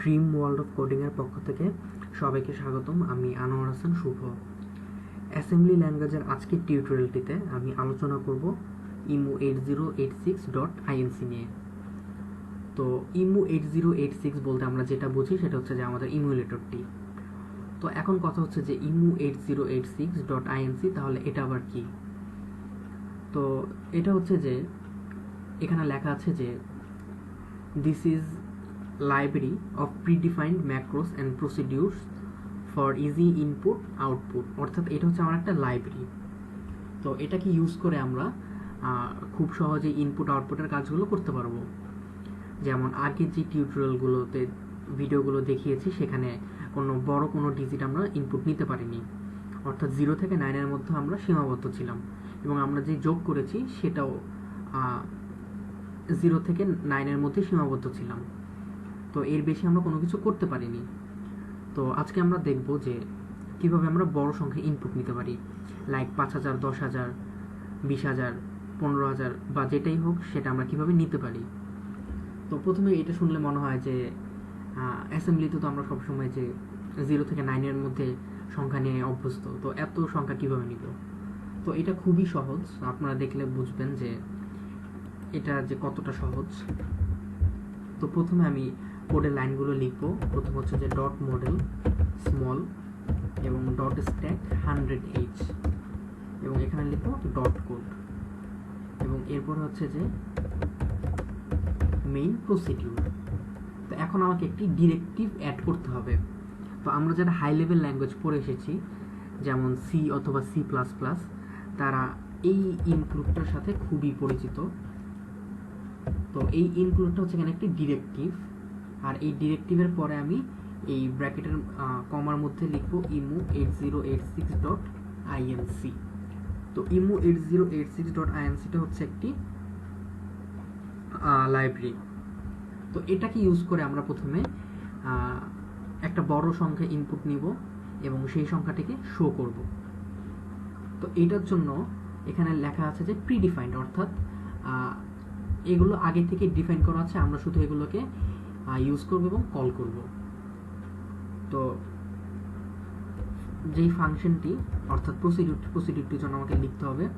Dream world of কোডিংয়ের পক্ষ থেকে সবাইকে স্বাগতম। আমি আনোয়ার হাসান, শুভ। অ্যাসেম্বলি ল্যাঙ্গুয়েজের আজকের টিউটোরিয়ালটিতে আমি আলোচনা করব emu eight zero eight six dot INC নিয়ে। তো emu eight zero eight six বলতে আমরা যেটা বুঝি সেটা হচ্ছে যে আমাদের ইমুলেটরটি তো এখন কথা হচ্ছে যে emu eight zero eight six dot INC তাহলে এটা আবার কি? তো এটা হচ্ছে যে এখানে লেখা আছে যে this is library of predefined macros and procedures for easy input, output. অর্থাৎ এটা হচ্ছে আমার একটা লাইব্রেরি তো এটাকে ইউজ করে আমরা খুব সহজে ইনপুট আউটপুটের কাজগুলো করতে পারব। যেমন আগের যে টিউটোরিয়ালগুলোতে ভিডিওগুলো দেখিয়েছি, সেখানে কোনো বড় কোনো ডিজিট আমরা ইনপুট নিতে পারিনি। অর্থাৎ জিরো থেকে নাইনের মধ্যে আমরা সীমাবদ্ধ ছিলাম। এবং আমরা যে যোগ করেছি, সেটাও জিরো থেকে নাইনের মধ্যে সীমাবদ্ধ ছিলাম। তো এর বেশি আমরা কোনো কিছু করতে পারিনি। তো আজকে আমরা দেখব যে কীভাবে আমরা বড় সংখ্যা ইনপুট নিতে পারি। লাইক পাঁচ হাজার, দশ হাজার, বিশ হাজার, পনেরো হাজার বা যেটাই হোক সেটা আমরা কীভাবে নিতে পারি। তো প্রথমে এটা শুনলে মনে হয় যে অ্যাসেম্বলিতে তো আমরা সবসময় যে জিরো থেকে নাইনের মধ্যে সংখ্যা নিয়ে অভ্যস্ত, তো এত সংখ্যা কীভাবে নিব? তো এটা খুবই সহজ, আপনারা দেখলে বুঝবেন যে এটা যে কতটা সহজ। তো প্রথমে আমি কোডের লাইনগুলো লিখব। প্রথম হচ্ছে যে ডট মডেল স্মল এবং ডট স্ট্যাক হান্ড্রেড এইচ এবং এখানে লিখব ডট কোড এবং এরপর হচ্ছে যে মেইন প্রসিডিউর তো এখন আমাকে একটি ডিরেক্টিভ অ্যাড করতে হবে। তো আমরা যারা হাই লেভেল ল্যাঙ্গুয়েজ পড়ে এসেছি, যেমন সি অথবা সি প্লাস প্লাস তারা এই ইনক্লুডটার সাথে খুবই পরিচিত। তো এই ইনক্লুডটা হচ্ছে এখানে একটি ডিরেক্টিভ আর এই ডিরেক্টিভের পরে আমি এই ব্র্যাকেটের কমার মধ্যে লিখব emu eight zero eight six dot তো emu eight zero eight six dot হচ্ছে একটি লাইব্রেরি তো এটাকে ইউজ করে আমরা প্রথমে একটা বড় সংখ্যা ইনপুট নিব এবং সেই সংখ্যাটিকে শো করব। তো এটার জন্য এখানে লেখা আছে যে প্রিডিফাইন্ড অর্থাৎ এগুলো আগে থেকে ডিফাইন করা আছে, আমরা শুধু এগুলোকে ইউজ করব এবং কল করব। তো যেই ফাংশনটি অর্থাৎ প্রসিডিউর প্রসিডিউরটির জন্য আমাকে লিখতে হবে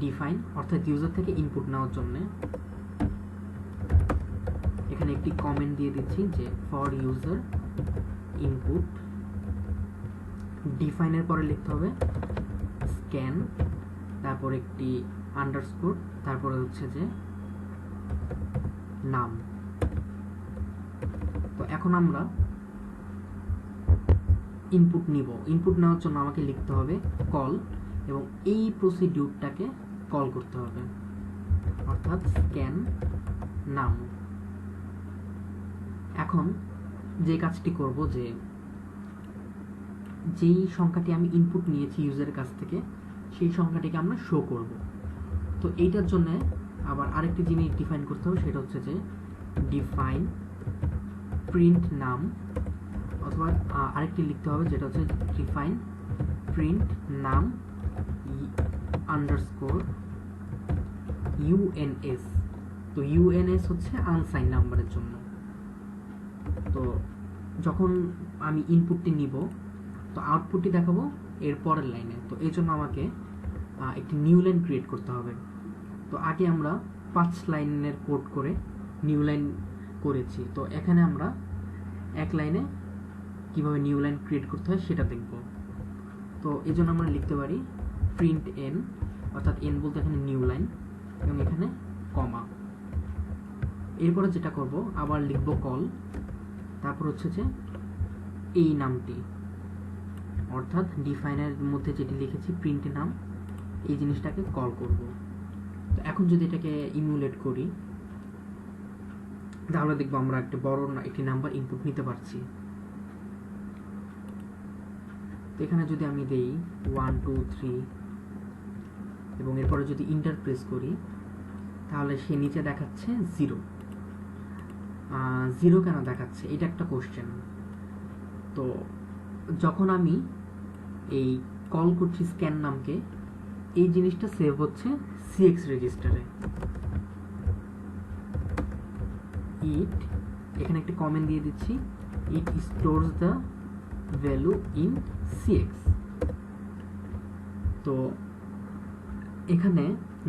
ডিফাইন অর্থাৎ ইউজার থেকে ইনপুট নেওয়ার জন্য। এখানে একটি কমেন্ট দিয়ে দিচ্ছি যে ফর ইউজার ইনপুট ডিফাইনের পরে লিখতে হবে স্ক্যান তারপর একটি আন্ডারস্কোর তারপরে হচ্ছে যে, নাম। এখন আমরা ইনপুট নিব। ইনপুট নেওয়ার জন্য আমাকে লিখতে হবে কল এবং এই প্রসিডিউরটাকে কল করতে হবে। অর্থাৎ স্ক্যান নাম। এখন যে কাজটি করব যে যেই সংখ্যাটি আমি ইনপুট নিয়েছি ইউজারের কাছ থেকে, সেই সংখ্যাটিকে আমরা শো করব। তো এইটার জন্য আবার আরেকটি জিনিস ডিফাইন করতে হবে, সেটা হচ্ছে যে ডিফাইন প্রিন্ট নাম, অথবা আরেকটি লিখতে হবে, যেটা হচ্ছে ডিফাইন প্রিন্ট নাম আন্ডারস্কোর ইউএনএস তো ইউএনএস হচ্ছে আনসাইন নাম্বারের জন্য। তো যখন আমি ইনপুটটি নিব, তো আউটপুটটি দেখাবো এর পরের লাইনে তো এই জন্য আমাকে একটি নিউ লাইন ক্রিয়েট করতে হবে। তো আগে আমরা পাঁচ লাইনের কোড করে নিউ লাইন করেছি। তো এখানে আমরা এক লাইনে কীভাবে নিউ লাইন ক্রিয়েট করতে হয় সেটা দেখব। তো এই জন্য আমরা লিখতে পারি প্রিন্ট এন অর্থাৎ এন বলতে এখানে নিউ লাইন এবং এখানে কমা এরপরে যেটা করব, আবার লিখব কল তারপর হচ্ছে যে এই নামটি। অর্থাৎ ডিফাইনের মধ্যে যেটি লিখেছি প্রিন্ট নাম, এই জিনিসটাকে কল করব। তো এখন যদি এটাকে ইমুলেট করি তাহলে দেখব, আমরা একটা বড় একটি নাম্বার ইনপুট নিতে পারছি। তো এখানে যদি আমি দেই ওয়ান টু থ্রি এবং এরপরে যদি ইন্টার প্রেস করি, তাহলে সে নিচে দেখাচ্ছে জিরো জিরো কেন দেখাচ্ছে? এটা একটা কোশ্চেন তো যখন আমি এই কল করছি স্ক্যান নামকে, এই জিনিসটা সেভ হচ্ছে সিএক্স রেজিস্টারে ইট এখানে একটি কমেন্ট দিয়ে দিচ্ছি, it stores the value in cx তো এখানে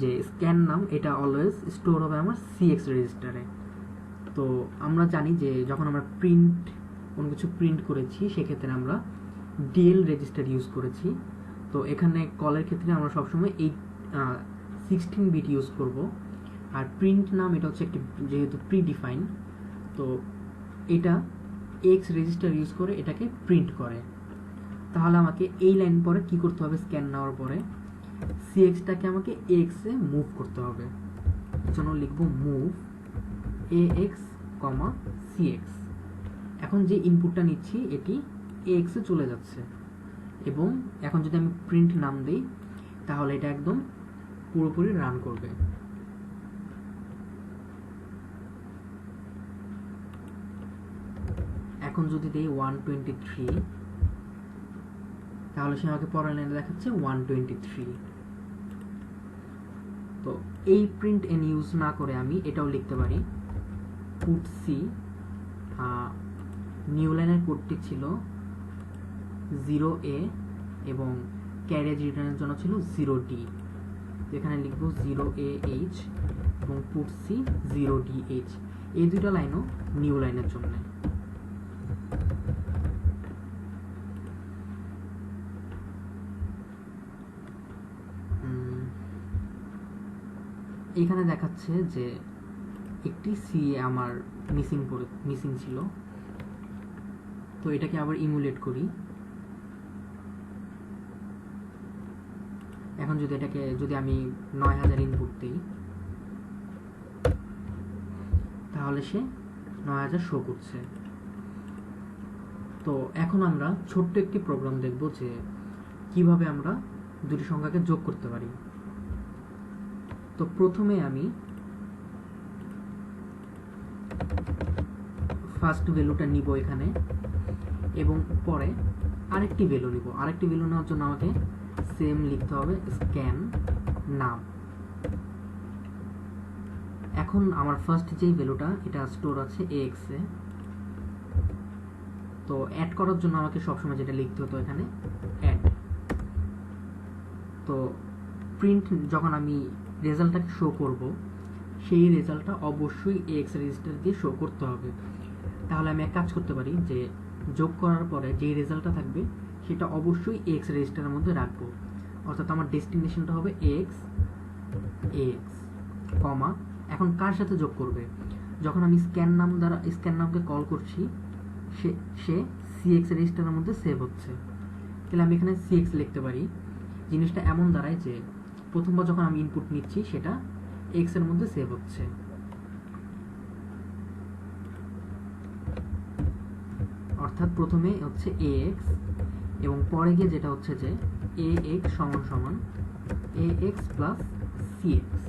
যে স্ক্যান নাম, এটা অলওয়েজ স্টোর হবে আমার সিএক্স রেজিস্টারে তো আমরা জানি যে যখন আমরা প্রিন্ট কোনো কিছু প্রিন্ট করেছি, সেক্ষেত্রে আমরা ডিএল রেজিস্টার ইউজ করেছি। তো এখানে কলের ক্ষেত্রে আমরা সবসময় এই সিক্সটিন বিট ইউজ করব। আর প্রিন্ট নাম, এটা হচ্ছে একটি যেহেতু প্রি ডিফাইন তো এটা এক্স রেজিস্টার ইউজ করে এটাকে প্রিন্ট করে। তাহলে আমাকে এই লাইন পরে কি করতে হবে? স্ক্যান নেওয়ার পরে সিএক্সটাকে আমাকে এক্সে মুভ করতে হবে। জন্য লিখব move A X comma CX এখন যে ইনপুটটা নিচ্ছি, এটি এ এক্সে চলে যাচ্ছে। এবং এখন যদি আমি প্রিন্ট নাম দিই, তাহলে এটা একদম পুরোপুরি রান করবে। এখন যদি দেই ওয়ান টোয়েন্টি থ্রি তাহলে সে আমাকে পরের লাইনে দেখাচ্ছে ওয়ান টোয়েন্টি থ্রি তো এই প্রিন্ট এন ইউজ না করে আমি এটাও লিখতে পারি। পুট সি নিউ লাইনের কোডটি ছিল জিরো এ এবং ক্যারেজ রিটার্নের জন্য ছিল জিরো ডি এখানে লিখব জিরো এ এইচ এবং put C zero D H এই দুইটা লাইনও নিউ লাইনের জন্য। এখানে দেখাচ্ছে যে একটি সি আমার মিসিং পড়ে মিসিং ছিল। তো এটাকে আবার ইমুলেট করি। এখন যদি এটাকে, যদি আমি নয় হাজার ইনপুট দিই, তাহলে সে নয় হাজার শো করছে। তো এখন আমরা ছোট্ট একটি প্রোগ্রাম দেখব যে কীভাবে আমরা দুটি সংখ্যাকে যোগ করতে পারি। তো প্রথমে আমি ফার্স্ট ভ্যালুটা নিব এখানে এবং পরে আরেকটি ভ্যালু নিব। আরেকটি ভ্যালু নেওয়ার জন্য আমাকে সেম লিখতে হবে স্ক্যান নাম এখন আমার ফার্স্ট যেই ভ্যালুটা এটা স্টোর আছে এক্স এ। তো অ্যাড করার জন্য আমাকে সবসময় যেটা লিখতে হতো এখানে অ্যাড তো প্রিন্ট যখন আমি রেজাল্টটাকে শো করব, সেই রেজাল্টটা অবশ্যই এক্স রেজিস্টার দিয়ে শো করতে হবে। তাহলে আমি এক কাজ করতে পারি যে, যোগ করার পরে যে রেজাল্টটা থাকবে, সেটা অবশ্যই এক্স রেজিস্টারের মধ্যে রাখব। অর্থাৎ আমার ডেস্টিনেশনটা হবে এক্স এক্স কমা। এখন কার সাথে যোগ করবে? যখন আমি স্ক্যান নাম দ্বারা স্ক্যান নামকে কল করছি, সে সে সিএক্স রেজিস্টারের মধ্যে সেভ হচ্ছে। তাহলে আমি এখানে সিএক্স লিখতে পারি। জিনিসটা এমন দাঁড়ায় যে প্রথমবার যখন আমি ইনপুট নিচ্ছি, সেটা এক্সের মধ্যে সেভ হচ্ছে। অর্থাৎ প্রথমে হচ্ছে এ এক্স এবং পরে গিয়ে যেটা হচ্ছে যে এ এক্স সমান সমান A X plus C X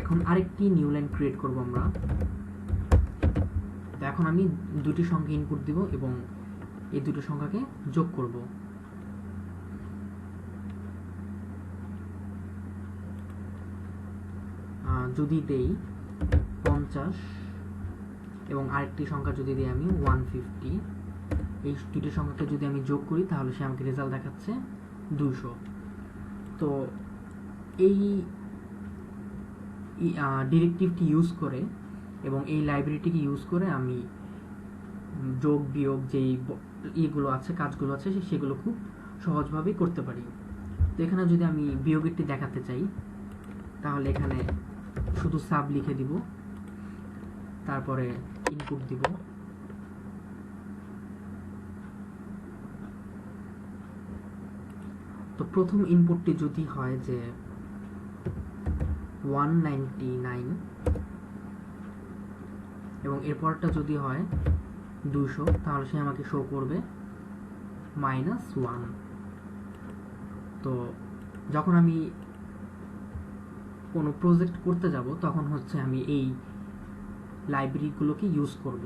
এখন আরেকটি নিউ লাইন ক্রিয়েট করব আমরা। এখন আমি দুটি সংখ্যা ইনপুট দিব এবং এই দুটো সংখ্যাকে যোগ করব। যদি দেই পঞ্চাশ, এবং আরেকটি সংখ্যা যদি দিই আমি ওয়ান ফিফটি এই দুটি সংখ্যাকে যদি আমি যোগ করি, তাহলে সে আমাকে রেজাল্ট দেখাচ্ছে দুশো তো এই ডিরেক্টিভটি ইউজ করে এবং এই লাইব্রেরিটিকে ইউজ করে আমি যোগ, বিয়োগ যেই ইয়েগুলো আছে, কাজগুলো আছে সেগুলো খুব সহজভাবেই করতে পারি। তো এখানে যদি আমি বিয়োগেরটি দেখাতে চাই, তাহলে এখানে শুধু সাব লিখে দিব, তারপরে ইনপুট দিব। তো প্রথম ইনপুটটি যদি হয় যে ওয়ান নাইনটি নাইন এবং এরপরটা যদি হয় দুশো তাহলে সে আমাকে শো করবে মাইনাস ওয়ান তো যখন আমি কোনো প্রজেক্ট করতে যাব, তখন হচ্ছে আমি এই লাইব্রেরিগুলোকে ইউজ করব।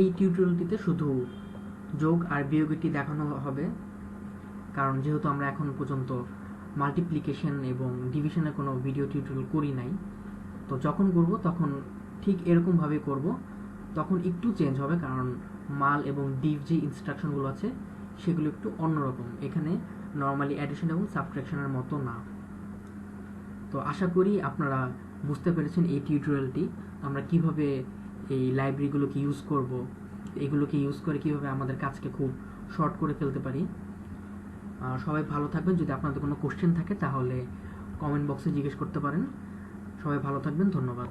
এই টিউটোরিয়ালটিতে শুধু যোগ আর বিয়োগটি দেখানো হবে, কারণ যেহেতু আমরা এখন পর্যন্ত মাল্টিপ্লিকেশন এবং ডিভিশনের কোনো ভিডিও টিউটোরিয়াল করি নাই, তো যখন করব তখন ঠিক এরকমভাবে করব, তখন একটু চেঞ্জ হবে, কারণ মাল এবং ডিভ যে ইনস্ট্রাকশনগুলো আছে সেগুলো একটু অন্যরকম। এখানে নর্মালি অ্যাডিশন এবং সাবট্রাকশনের মতো না। তো আশা করি আপনারা বুঝতে পেরেছেন এই টিউটোরিয়ালটি আমরা কীভাবে এই লাইব্রেরিগুলোকে ইউজ করব, এগুলোকে ইউজ করে কীভাবে আমাদের কাজকে খুব শর্ট করে ফেলতে পারি। সবাই ভালো থাকবেন। যদি আপনাদের কোনো কোশ্চেন থাকে, তাহলে কমেন্ট বক্সে জিজ্ঞেস করতে পারেন। সবাই ভালো থাকবেন। ধন্যবাদ।